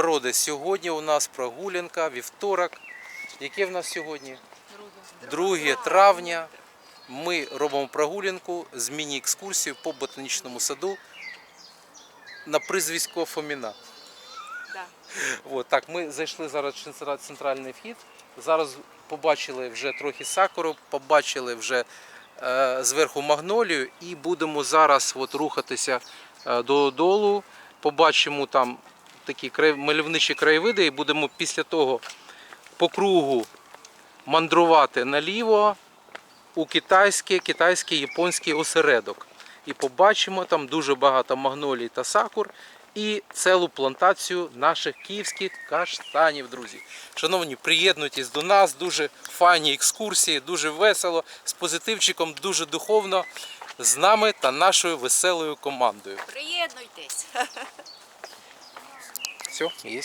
Народи, сьогодні у нас прогулянка, вівторок. Яке в нас сьогодні? 2 травня. Ми робимо прогулянку з міні-екскурсією по ботанічному саду на прізвисько Фоміна. Да. От, так, ми зайшли зараз в центральний вхід. Зараз побачили вже трохи сакуру, побачили вже е, зверху магнолію і будемо зараз от, рухатися е, додолу. Побачимо там такі мальовничі краєвиди і будемо після того по кругу мандрувати наліво у китайський, китайський японський осередок. І побачимо там дуже багато магнолій та сакур і цілу плантацію наших київських каштанів, друзі. Шановні, приєднуйтесь до нас, дуже файні екскурсії, дуже весело, з позитивчиком, дуже духовно, з нами та нашою веселою командою. Приєднуйтесь. Все, є.